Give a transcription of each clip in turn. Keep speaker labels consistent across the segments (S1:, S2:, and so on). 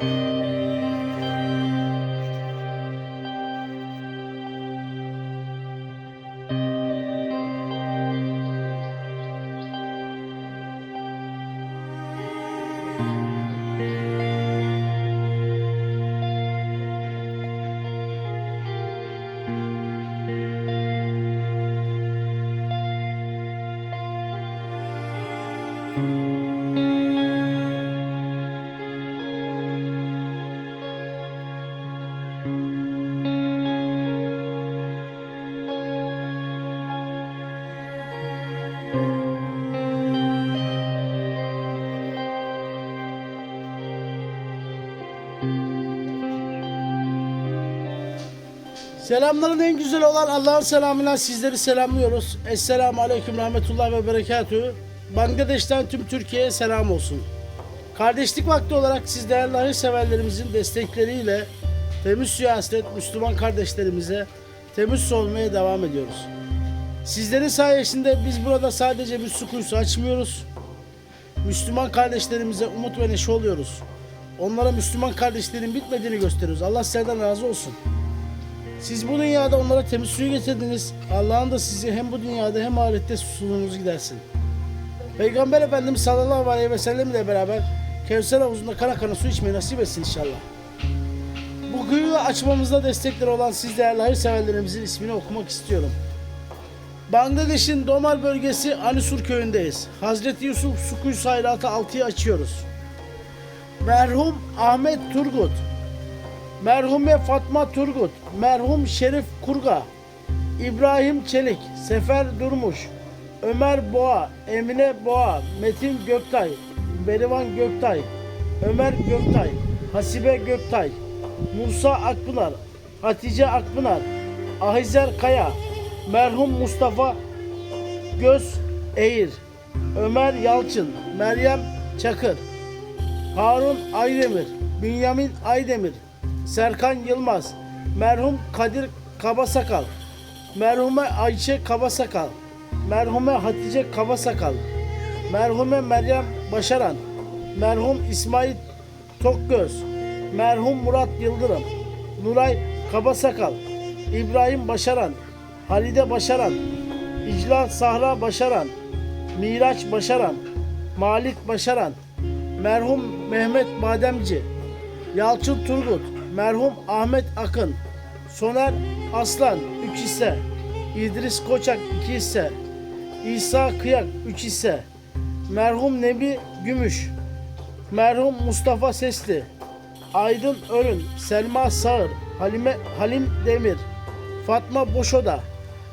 S1: Thank you. Selamların en güzel olan Allah'ın selamıyla sizleri selamlıyoruz. Esselamu Aleyküm Rahmetullah ve Berekatühü. Bangladeş'ten tüm Türkiye'ye selam olsun. Kardeşlik vakti olarak siz değerli hayırseverlerimizin destekleriyle temiz suya hasret Müslüman kardeşlerimize temiz olmaya devam ediyoruz. Sizlerin sayesinde biz burada sadece bir su kuyusu açmıyoruz. Müslüman kardeşlerimize umut ve neşe oluyoruz. Onlara Müslüman kardeşlerin bitmediğini gösteriyoruz. Allah sizlerden razı olsun. Siz bu dünyada onlara temiz suyu getirdiniz. Allah'ın da sizi hem bu dünyada hem ahirette susuzluğunuzu gidersin. Peygamber Efendimiz sallallahu aleyhi ve sellem ile beraber Kevser havuzunda kana kana su içmeyi nasip etsin inşallah. Bu kuyuyu açmamızda destekleri olan siz değerli hayırseverlerimizin ismini okumak istiyorum. Bangladeş'in Domal bölgesi Anisur köyündeyiz. Hazreti Yusuf su kuyusu hayratı 6'yı açıyoruz. Merhum Ahmet Turgut, Merhume Fatma Turgut, merhum Şerif Kurga, İbrahim Çelik, Sefer Durmuş, Ömer Boğa, Emine Boğa, Metin Göktay, Berivan Göktay, Ömer Göktay, Hasibe Göktay, Musa Akpınar, Hatice Akpınar, Ahizer Kaya, merhum Mustafa Göz Eğir, Ömer Yalçın, Meryem Çakır, Harun Aydemir, Bünyamin Aydemir, Serkan Yılmaz, merhum Kadir Kabasakal, merhume Ayşe Kabasakal, merhume Hatice Kabasakal, merhume Meryem Başaran, merhum İsmail Tokgöz, merhum Murat Yıldırım, Nuray Kabasakal, İbrahim Başaran, Halide Başaran, İcla Sahra Başaran, Miraç Başaran, Malik Başaran, merhum Mehmet Bademci, Yalçın Turgut, merhum Ahmet Akın, Soner Aslan 3 hisse, İdris Koçak 2 hisse, İsa Kıyak 3 hisse, merhum Nebi Gümüş, merhum Mustafa Sesli, Aydın Örün, Selma Sağır, Halime Halim Demir, Fatma Boşoda,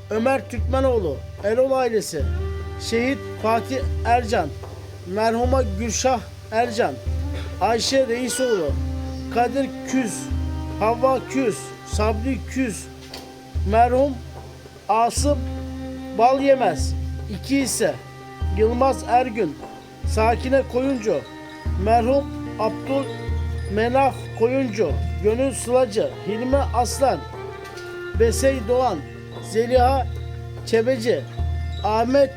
S1: Ömer Türkmenoğlu, Erol ailesi, Şehit Fatih Ercan, merhuma Gülşah Ercan, Ayşe Reisoğlu, Kadir Küz, Havva Küz, Sabri Küz, merhum Asım Bal Yemez, iki ise Yılmaz Ergün, Sakine Koyuncu, merhum Abdul Menaf Koyuncu, Gönül Sılacı, Hilmi Aslan, Besey Doğan, Zeliha Çebeci, Ahmet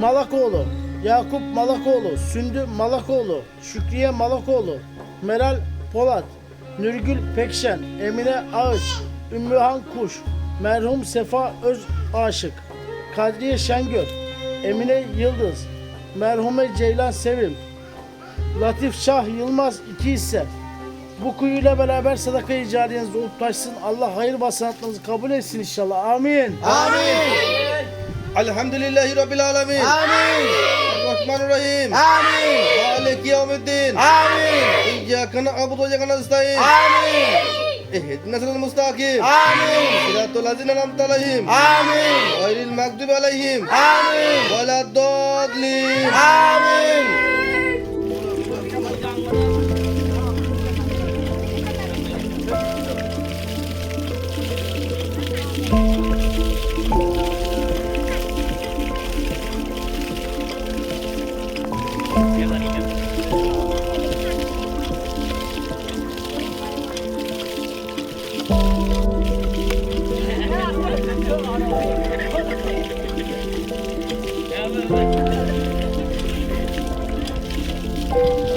S1: Malakoğlu, Yakup Malakoğlu, Sündü Malakoğlu, Şükriye Malakoğlu, Meral Polat, Nurgül Pekşen, Emine Ağaç, Ümmühan Kuş, merhum Sefa Öz Aşık, Kadriye Şengör, Emine Yıldız, merhume Ceylan Sevim, Latif Şah Yılmaz iki hisse. Bu kuyuyla beraber sadaka-i cariyeniz olup taşsın. Allah hayır basanatlarınızı kabul etsin inşallah. Amin.
S2: Alhamdulillahi Rabbil Alamin.
S1: Amin.
S2: Rahmanir Rahim.
S1: Amin.
S2: Maliki Yevmiddin.
S1: Amin.
S2: İyyâke na'budu ve iyyâke nestaîn.
S1: Amin.
S2: اهدنا الصراط المستقيم
S1: Amin.
S2: صراط الذين أنعمت عليهم
S1: Amin.
S2: غير المغضوب عليهم
S1: Amin.
S2: ولا الضالين
S1: Amin.
S3: Thank you.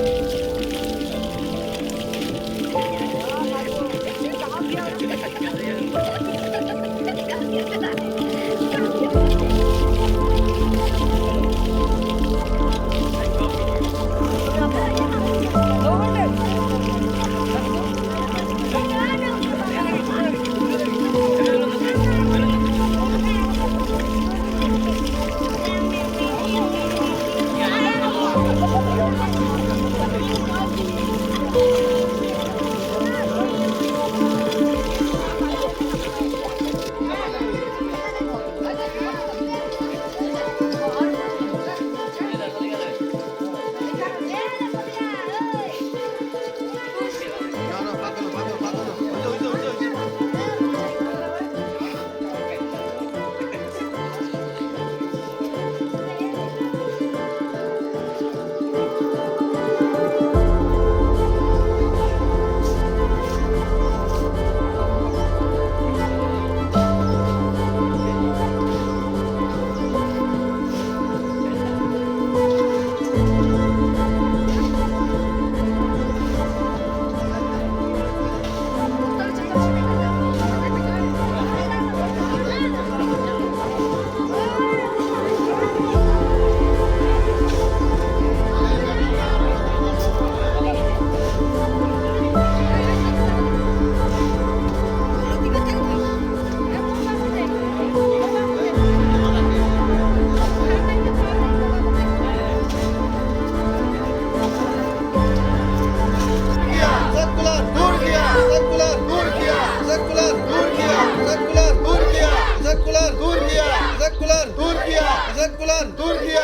S2: Türkiye.